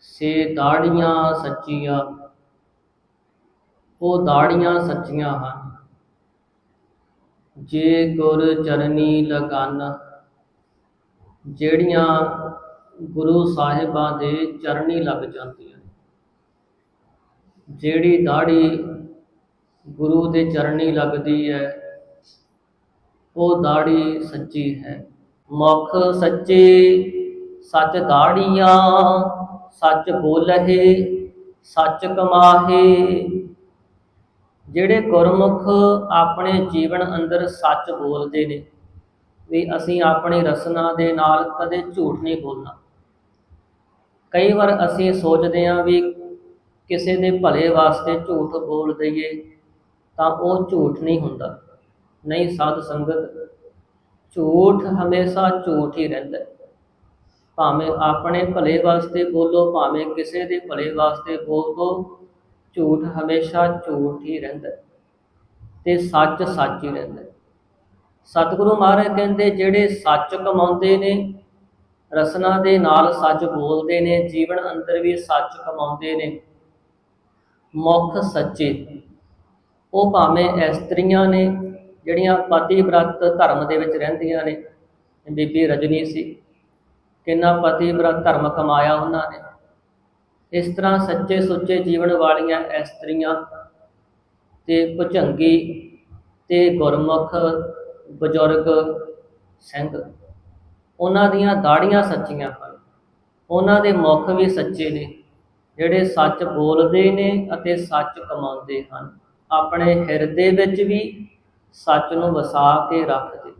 ਸੇ ਦਾੜੀਆਂ ਸੱਚੀਆਂ, ਉਹ ਦਾੜੀਆਂ ਸੱਚੀਆਂ ਹਨ। ਜੇ ਗੁਰ ਚਰਨੀ ਲਗਨ, ਜਿਹੜੀਆਂ ਗੁਰੂ ਸਾਹਿਬਾਂ ਦੇ ਚਰਨੀ ਲੱਗ ਜਾਂਦੀਆਂ ਜਿਹੜੀ ਦਾੜੀ ਗੁਰੂ ਦੇ ਚਰਨੀ ਲੱਗਦੀ ਹੈ, ਉਹ ਦਾੜੀ ਸੱਚੀ ਹੈ। ਮੁਖ ਸੱਚੇ ਸੱਚ ਦਾੜੀਆਂ ਸੱਚ ਬੋਲਹਿ, ਸੱਚ ਕਮਾਹੇ। ਜਿਹੜੇ ਗੁਰਮੁਖ ਆਪਣੇ ਜੀਵਨ ਅੰਦਰ ਸੱਚ ਬੋਲਦੇ ਨੇ, ਵੀ ਅਸੀਂ ਆਪਣੀ ਰਸਨਾ ਦੇ ਨਾਲ ਕਦੇ ਝੂਠ ਨਹੀਂ ਬੋਲਣਾ। ਕਈ ਵਾਰ ਅਸੀਂ ਸੋਚਦੇ ਹਾਂ ਵੀ ਕਿਸੇ ਦੇ ਭਲੇ ਵਾਸਤੇ ਝੂਠ ਬੋਲ ਦਈਏ, ਤਾਂ ਉਹ ਝੂਠ ਨਹੀਂ ਹੁੰਦਾ। ਨਹੀਂ, ਸਾਧ ਸੰਗਤ, ਝੂਠ ਹਮੇਸ਼ਾ ਝੂਠ ਹੀ ਰਹਿੰਦਾ। ਹੈ। ਭਾਵੇਂ ਆਪਣੇ ਭਲੇ ਵਾਸਤੇ ਬੋਲੋ, ਭਾਵੇਂ ਕਿਸੇ ਦੇ ਭਲੇ ਵਾਸਤੇ ਬੋਲੋ, ਝੂਠ ਹਮੇਸ਼ਾ ਝੂਠ ਹੀ ਰਹਿੰਦਾ ਹੈ ਤੇ ਸੱਚ ਸੱਚ ਹੀ ਰਹਿੰਦਾ ਸਤਿਗੁਰੂ ਮਹਾਰਾਜ ਕਹਿੰਦੇ, ਜਿਹੜੇ ਸੱਚ ਕਮਾਉਂਦੇ ਨੇ, ਰਸਨਾ ਦੇ ਨਾਲ ਸੱਚ ਬੋਲਦੇ ਨੇ, ਜੀਵਨ ਅੰਦਰ ਵੀ ਸੱਚ ਕਮਾਉਂਦੇ ਨੇ, ਮੁਖ ਸੱਚੇ। ਉਹ ਭਾਵੇਂ ਇਸਤਰੀਆਂ ਨੇ, ਜਿਹੜੀਆਂ ਪਤੀ ਬ੍ਰਤ ਧਰਮ ਦੇ ਵਿੱਚ ਰਹਿੰਦੀਆਂ ਨੇ, ਬੀਬੀ ਰਜਨੀ ਸੀ। ਕਿੰਨਾ ਪਤੀ ਧਰਮ ਕਮਾਇਆ ਉਹਨਾਂ ਨੇ। ਇਸ ਤਰ੍ਹਾਂ ਸੱਚੇ ਸੁੱਚੇ ਜੀਵਨ ਵਾਲੀਆਂ ਇਸਤਰੀਆਂ ਤੇ ਭੁਜੰਗੀ ਤੇ ਗੁਰਮੁਖ, ਬਜ਼ੁਰਗ, ਸਿੰਘ, ਉਹਨਾਂ ਦੀਆਂ ਦਾੜੀਆਂ ਸੱਚੀਆਂ ਹਨ। ਉਹਨਾਂ ਦੇ ਮੁਖ ਵੀ ਸੱਚੇ ਨੇ, ਜਿਹੜੇ ਸੱਚ ਬੋਲਦੇ ਨੇ ਅਤੇ ਸੱਚ ਕਮਾਉਂਦੇ ਹਨ। ਆਪਣੇ ਹਿਰਦੇ ਵਿੱਚ ਵੀ ਸੱਚ ਨੂੰ ਵਸਾ ਕੇ ਰੱਖਦੇ